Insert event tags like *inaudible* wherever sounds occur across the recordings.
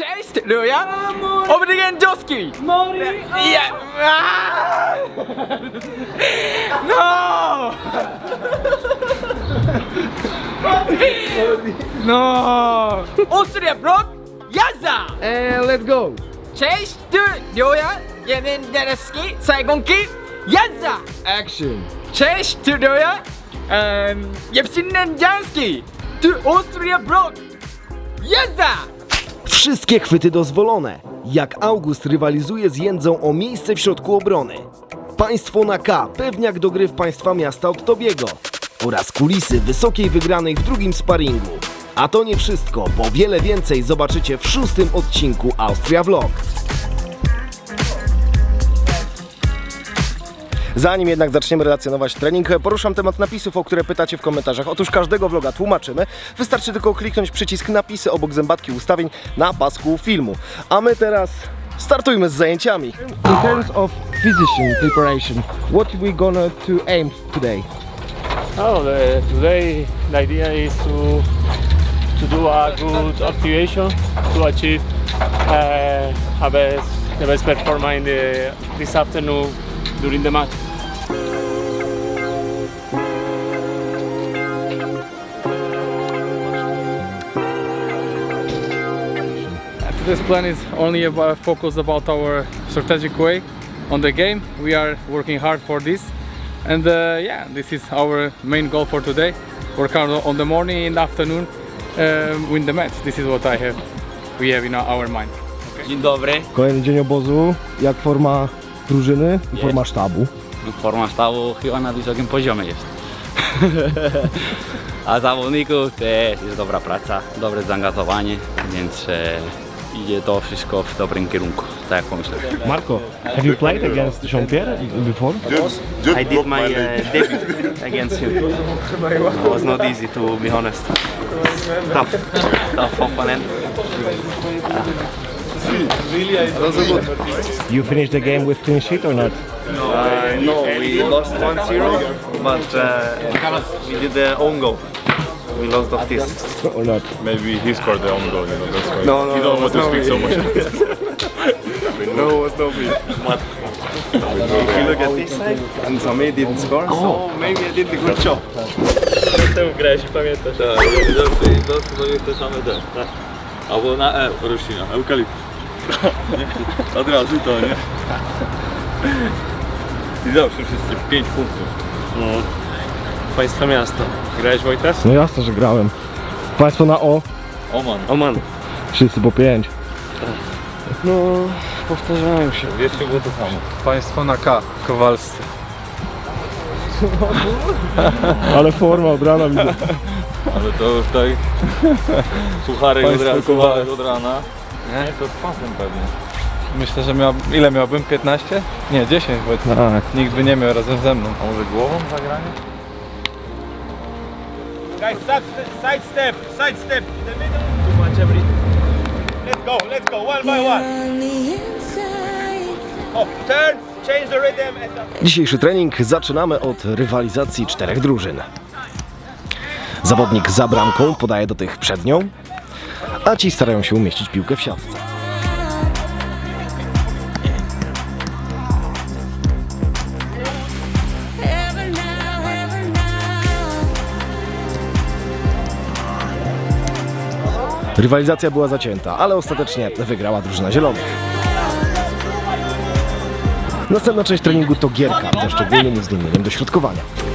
Cześć, Luja! Obrigandowski! Mori! Ja! Aaa! No! No! Austria Block, jazda! And let's go! Cześć, ty, Luja! Jeden Dereski, Saigonki, jazda! Action! Cześć, ty, Luja! Um, Jepsin Janski, ty, Austria Block, jazda! Wszystkie chwyty dozwolone. Jak August rywalizuje z Jędzą o miejsce w środku obrony. Państwo na K, pewniak do gry w państwa miasta od Tobiego. Oraz kulisy wysokiej wygranej w drugim sparingu. A to nie wszystko, bo wiele więcej zobaczycie w szóstym odcinku Austria Vlog. Zanim jednak zaczniemy relacjonować trening, poruszam temat napisów, o które pytacie w komentarzach. Otóż każdego vloga tłumaczymy. Wystarczy tylko kliknąć przycisk napisy obok zębatki ustawień na pasku filmu. A my teraz startujmy z zajęciami. In terms of physician preparation, what we gonna to aim today? Oh, the, today the idea is to to do a good activation to achieve uh, a best, the best performance in the, this afternoon during the match. Today's plan is only about focus about our strategic way on the game. We are working hard for this, and uh, yeah, this is our main goal for today. Work hard on the morning and afternoon, um, win the match. This is what I have. We have in our mind. Dzień dobry. Kolejny dzień obozu. Jak forma drużyny i forma sztabu? Forma sztabu chyba na wysokim poziomie jest. *laughs* A zawodników też jest dobra praca, dobre zaangażowanie, więc e, idzie to wszystko w dobrym kierunku, tak jak pomyślałem. Marco, have you played against Jean-Pierre before? I did my uh, debut against him. It was not easy to be honest. Tough, tough opponent. You finished the game with clean sheet or not? Uh, no, we lost 1-0, but uh, we did the own goal. We lost of this. Or not? Maybe he scored the own goal, you know, that's why No, no, you no, don't want to no, speak so much. *laughs* No, it was no me. If you look at this side, and Samir didn't score, so maybe I did a good job. Temu grałeś, pamiętasz? Tak, i zawsze, i zawsze to jest te same te. Tak. Albo na E, roślina, eukaliptus. Nie? *laughs* Od razu to, nie? I zawsze wszyscy 5 punktów. Państwa miasta. Grałeś Wojtas? No jasne, że grałem. Państwo na O, Oman. Oman. wszyscy po 5. No, powtarzają się. Jeszcze było to samo. Państwo na K, Kowalscy. *laughs* Ale forma od rana widzę. Ale to już tak... *laughs* Suchary od, Państwo ra- suchary od rana. Nie, to z pasem pewnie. Myślę, że miał, ile miałbym? 15? Nie, 10, bo Tak. nikt by nie miał razem ze mną. A może głową zagranie? Guys, side, step, side step in the middle. Too much everything. Let's go, let's go, one by one. Up, turn, change the rhythm. Dzisiejszy trening zaczynamy od rywalizacji czterech drużyn. Zawodnik za bramką podaje do tych przed nią, a ci starają się umieścić piłkę w siatce. Rywalizacja była zacięta, ale ostatecznie wygrała drużyna zielonych. Następna część treningu to gierka, ze szczególnym uwzględnieniem dośrodkowania.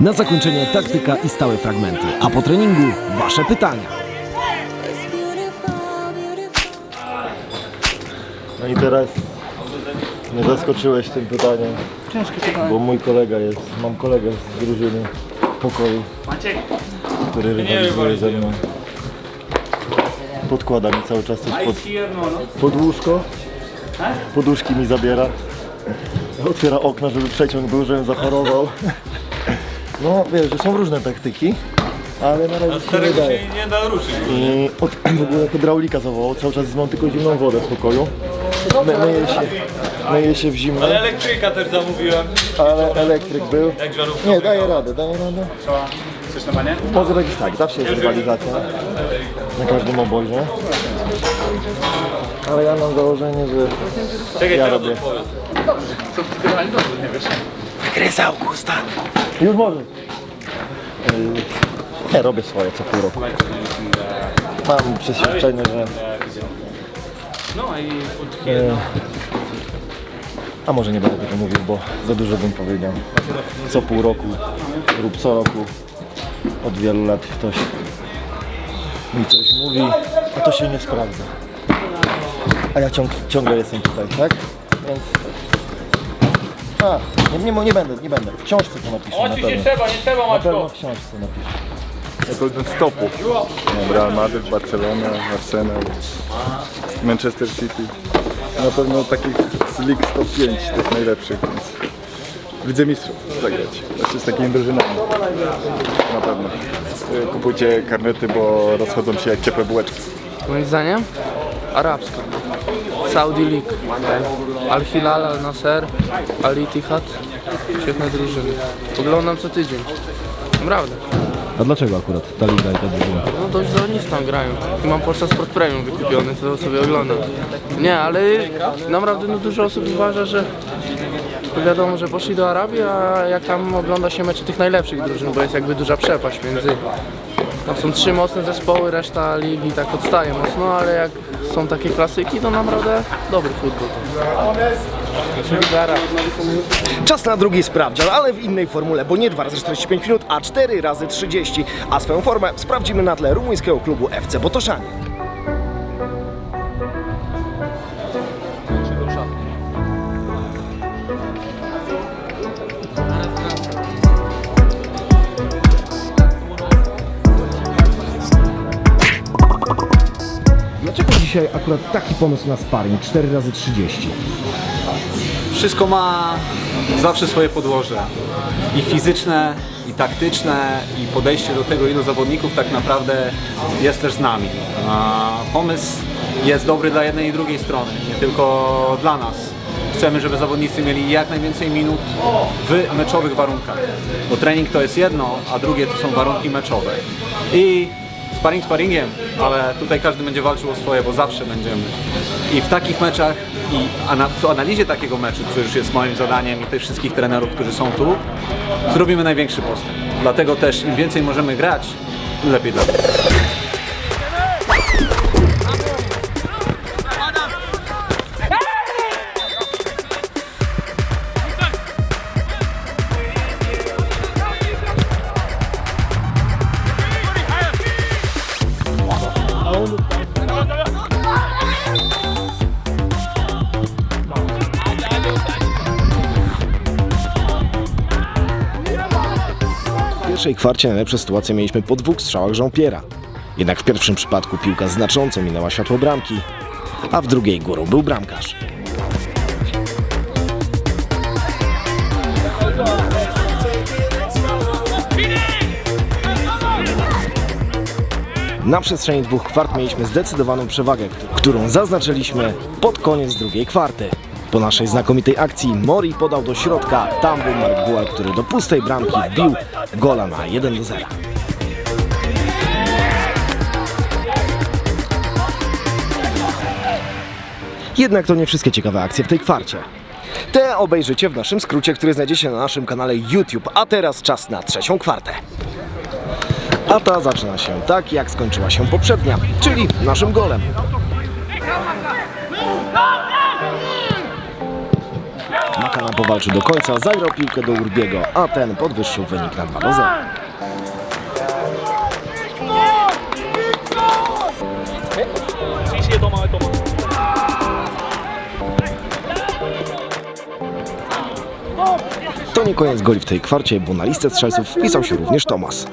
Na zakończenie taktyka i stałe fragmenty, a po treningu Wasze pytania. No i teraz mnie zaskoczyłeś tym pytaniem. Ciężkie pytanie. Bo mój kolega jest, mam kolegę z drużyny w pokoju, który rywalizuje ze mną. Podkłada mi cały czas coś pod, pod łóżko. Poduszki mi zabiera. Otwiera okna, żeby przeciąg był, żebym zachorował. No wiesz, że są różne taktyki, ale na razie się nie daje. nie da ruszyć. I od, *clears throat* w ogóle hydraulika zawołał, cały czas mam tylko zimną wodę w pokoju. My, myje, się, myje się w Ale elektryka też zamówiłem. ale elektryk był. Jak żarówka? Nie, daje radę, daje radę. Może być tak, zawsze jest rywalizacja na każdym obozie. Ale ja mam założenie, że Czekaj, ja robię. odpowiedz. Gryza Augusta. Już może. Yy, Nie, robię swoje co pół roku. Mam przeświadczenie, że... Yy, A może nie będę tego mówił, bo za dużo bym powiedział. Co pół roku lub co roku od wielu lat ktoś mi coś mówi, a to się nie sprawdza. A ja ciąg, ciągle jestem tutaj, tak? Więc... A, nie, nie, nie będę, nie będę. W książce to napiszę na pewno. trzeba, nie trzeba Na pewno w książce napiszę. Golden Stopu. Real Madrid, Barcelona, Arsenal, Manchester City. Na pewno takich z lig top 5 tych najlepszych, więc w Lidze Mistrzów zagrać. Znaczy z takimi drużynami. Na pewno. Y, Kupujcie karnety, bo rozchodzą się jak ciepłe bułeczki. Moim zdaniem arabska. Saudi League. Al Hilal, Al Nasser, Al Ittihad. Świetne drużyny. Oglądam co tydzień. Naprawdę. A dlaczego akurat ta liga i ta drużyna? No dość zawodnicy tam grają. I mam Polsat Sport Premium wykupiony, to sobie oglądam. Nie, ale naprawdę no, dużo osób uważa, że wiadomo, że poszli do Arabii, a jak tam ogląda się mecze tych najlepszych drużyn, bo jest jakby duża przepaść między... No, są trzy mocne zespoły, reszta ligi tak odstaje mocno, ale jak są takie klasyki, to naprawdę dobry futbol. Czas na drugi sprawdzian, ale w innej formule, bo nie 2 razy 45 minut, a 4 razy 30. A swoją formę sprawdzimy na tle rumuńskiego klubu FC Botoszanie. Dzisiaj akurat taki pomysł na sparring 4 razy 30 Wszystko ma zawsze swoje podłoże. I fizyczne, i taktyczne, i podejście do tego, ilu zawodników tak naprawdę jest też z nami. A pomysł jest dobry dla jednej i drugiej strony, nie tylko dla nas. Chcemy, żeby zawodnicy mieli jak najwięcej minut w meczowych warunkach. Bo trening to jest jedno, a drugie to są warunki meczowe. I sparring sparingiem, ale tutaj każdy będzie walczył o swoje, bo zawsze będziemy. I w takich meczach i ana- w analizie takiego meczu, co już jest moim zadaniem i tych wszystkich trenerów, którzy są tu, zrobimy największy postęp. Dlatego też im więcej możemy grać, lepiej dla nas. Pierwszej kwarcie najlepsze sytuacje mieliśmy po dwóch strzałach Jean-Pierre'a. Jednak w pierwszym przypadku piłka znacząco minęła światło bramki, a w drugiej górą był bramkarz. Na przestrzeni dwóch kwart mieliśmy zdecydowaną przewagę, któ- którą zaznaczyliśmy pod koniec drugiej kwarty. Po naszej znakomitej akcji Mori podał do środka, tam był Mark Gual, który do pustej bramki wbił gola na 1 do 0. Jednak to nie wszystkie ciekawe akcje w tej kwarcie. Te obejrzycie w naszym skrócie, który znajdziecie na naszym kanale YouTube, a teraz czas na trzecią kwartę. A ta zaczyna się tak, jak skończyła się poprzednia, czyli naszym golem. Makana powalczył do końca, zagrał piłkę do Urbiego, a ten podwyższył wynik na 2 do 0. To nie koniec goli w tej kwarcie, bo na listę strzelców wpisał się również Tomas.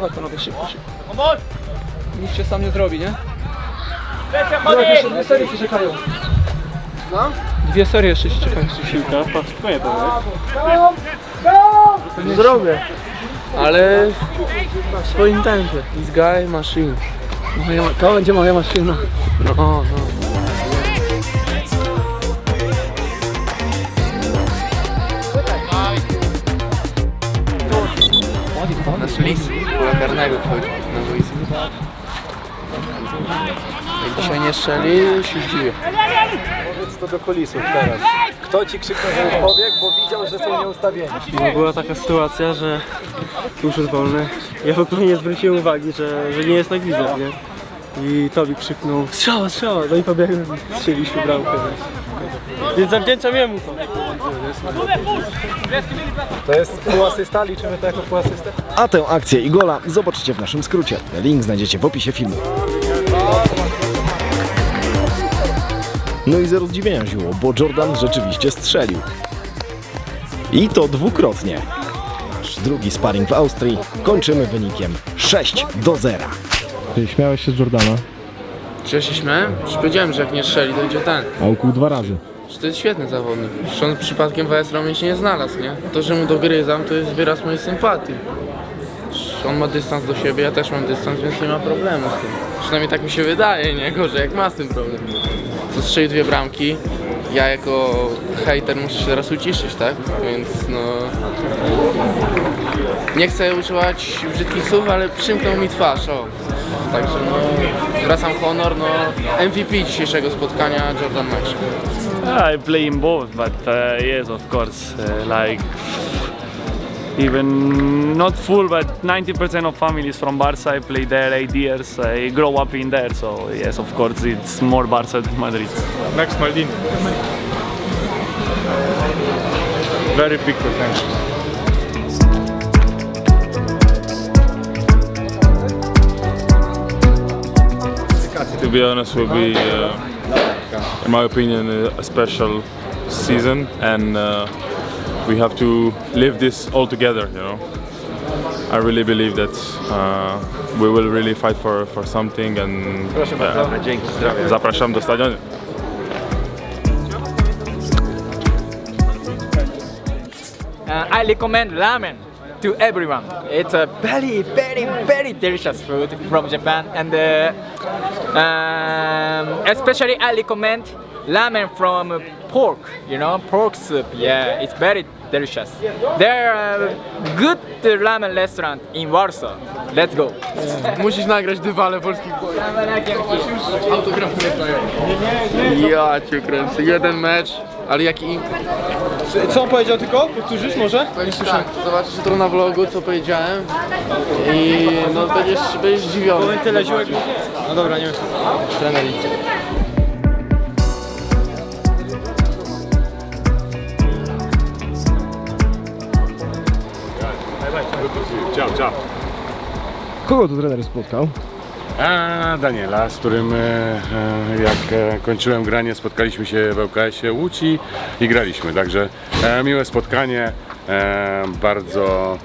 Dawaj panowie, szybko, szybko. Nic się sam nie zrobi, nie? Lecę, Dwie serii się czekają. Dwie serie jeszcze się czekają. Siłka, patrz, to Zrobię. Ale w swoim tempie. This guy machine. Moja, to będzie moja maszyna. No, no. Karnego wchodzi na boisko. Jak dzisiaj nie strzeli, się zdziwię. Powiedz to do kulisów teraz. Kto ci krzyknął, że pobiegł, bo widział, że są nieustawieni? No była taka sytuacja, że tuż jest wolny. Ja w ogóle nie zwróciłem uwagi, że, że nie jest na gwizdek, nie? I Tobi krzyknął strzała, strzała, no i pobiegłem strzeliśmy bramkę. Więc zawdzięczam jemu to. To jest półasysta, liczymy to jako półasystę? A tę akcję i gola zobaczycie w naszym skrócie. Link znajdziecie w opisie filmu. No i zero zdziwienia zióło, bo Jordan rzeczywiście strzelił. I to dwukrotnie. Nasz drugi sparring w Austrii kończymy wynikiem 6 do 0. Ty śmiałeś się z Jordana, Czy ja się śmiałem? Już powiedziałem, że jak nie strzeli, to idzie ten. a ukuł dwa razy. Że to jest świetny zawodnik. Że on przypadkiem w AS Romie się nie znalazł, nie? To, że mu dogryzam, to jest wyraz mojej sympatii. Że On ma dystans do siebie, ja też mam dystans, więc nie ma problemu z tym. Przynajmniej tak mi się wydaje, nie? Gorzej jak ma z tym problem. Co strzelił dwie bramki, ja jako hejter muszę się teraz uciszyć, tak? Więc no... Nie chcę używać brzydkich słów, ale przymknął mi twarz, o. Także no, zwracam honor, no MVP dzisiejszego spotkania Jordan Max. I play in both, but uh, yes, of course, uh, like even not full, but 90% of families from Barca. I play there eight years. I grow up in there, so yes, of course, it's more Barca than Madrid. Max Maldini. Very big potential. To be honest, will be, uh, in my opinion, a special season, and uh, we have to live this all together. You know, I really believe that uh, we will really fight for, for something, and uh, zapraszam do stadionu. Uh, I recommend ramen to everyone. It's a very, very, very delicious food from Japan, and uh, um, especially I recommend ramen from pork. You know, pork soup. Yeah, it's very delicious. There are good ramen restaurant in Warsaw. Let's go. Musisz nagrać dywale polskich Autografuję to ja. cię kręcę. Jeden mecz, ale jaki Co on powiedział tylko? Powtórzysz może? Nie słyszałem. Zobaczysz jutro na vlogu, co powiedziałem. I no będziesz, będziesz zdziwiony. Powiem tyle ziółek. No dobra, nie wiem. Trener idzie. Ciao, ciao. Kogo tu trener spotkał? A Daniela, z którym e, e, jak e, kończyłem granie spotkaliśmy się w ŁKS-ie Łódź i graliśmy, także miłe spotkanie, bardzo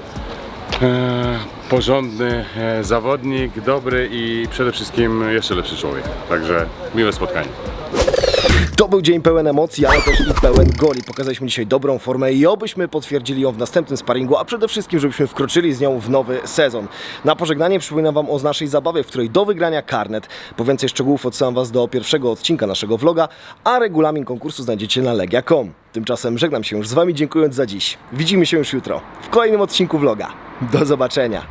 porządny zawodnik, dobry i przede wszystkim jeszcze lepszy człowiek, także miłe spotkanie. To był dzień pełen emocji, ale też i pełen goli. Pokazaliśmy dzisiaj dobrą formę i obyśmy potwierdzili ją w następnym sparingu, a przede wszystkim, żebyśmy wkroczyli z nią w nowy sezon. Na pożegnanie przypominam Wam o naszej zabawie, w której do wygrania karnet. Po więcej szczegółów odsyłam Was do pierwszego odcinka naszego vloga, a regulamin konkursu znajdziecie na legia.com. Tymczasem żegnam się już z Wami, dziękując za dziś. Widzimy się już jutro w kolejnym odcinku vloga. Do zobaczenia.